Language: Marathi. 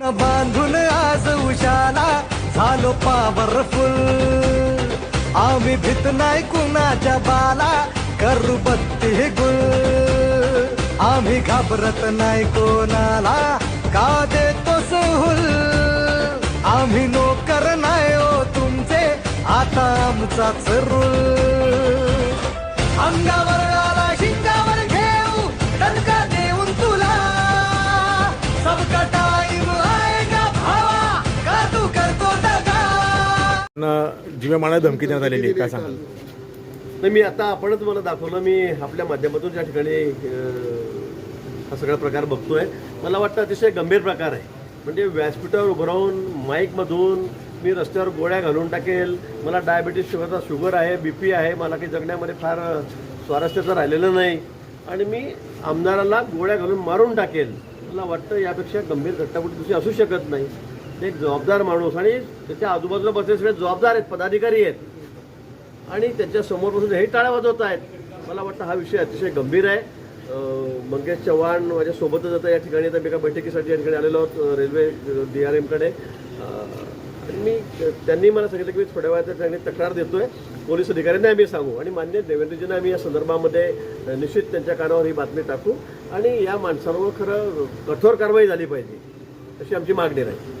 बांधून आज उशाला झालो पावरफुल आम्ही भीत नाही कुणाच्या बाला करू बत्ती गुल. आम्ही घाबरत नाही कोणाला का देतो सहूल? आम्ही नोकर नाही हो तुमचे आता आमचाच रूल. अंगावर ना धमकी देण्यात आलेली आहे. काय सांगाल? नाही मी आता आपणच मला दाखवलं मी आपल्या माध्यमातून ज्या ठिकाणी हा सगळा प्रकार बघतोय मला वाटतं अतिशय गंभीर प्रकार आहे. म्हणजे व्यासपीठावर उभं राहून माईकमधून मी रस्त्यावर गोळ्या घालून टाकेल मला डायबिटीस शुगरचा शुगर आहे बी पी आहे मला काही जगण्यामध्ये फार स्वारस्याचं राहिलेलं नाही. आणि मी आमदाराला गोळ्या घालून मारून टाकेल मला वाटतं यापेक्षा गंभीर घटना कुठे दुसरी असू शकत नाही. एक जबाबदार माणूस आणि त्याच्या आजूबाजूला बसलेले सगळे जबाबदार आहेत पदाधिकारी आहेत. आणि त्यांच्या बसून हे टाळ्या वाजवत आहेत. मला वाटतं हा विषय अतिशय गंभीर आहे. मंगेश चव्हाण माझ्यासोबतच आता या ठिकाणी आता मी एका बैठकीसाठी या ठिकाणी आलेलो आहोत रेल्वे डी आर एमकडे आणि मी त्यांनी मला सांगितलं की मी थोड्या वेळात त्या ठिकाणी तक्रार देतोय. पोलीस अधिकाऱ्यांना आम्ही सांगू. आणि मान्य देवेंद्रजींना आम्ही या संदर्भामध्ये निश्चित त्यांच्या कानावर ही बातमी टाकू. आणि या माणसांवर खरं कठोर कारवाई झाली पाहिजे अशी आमची मागणी राहील.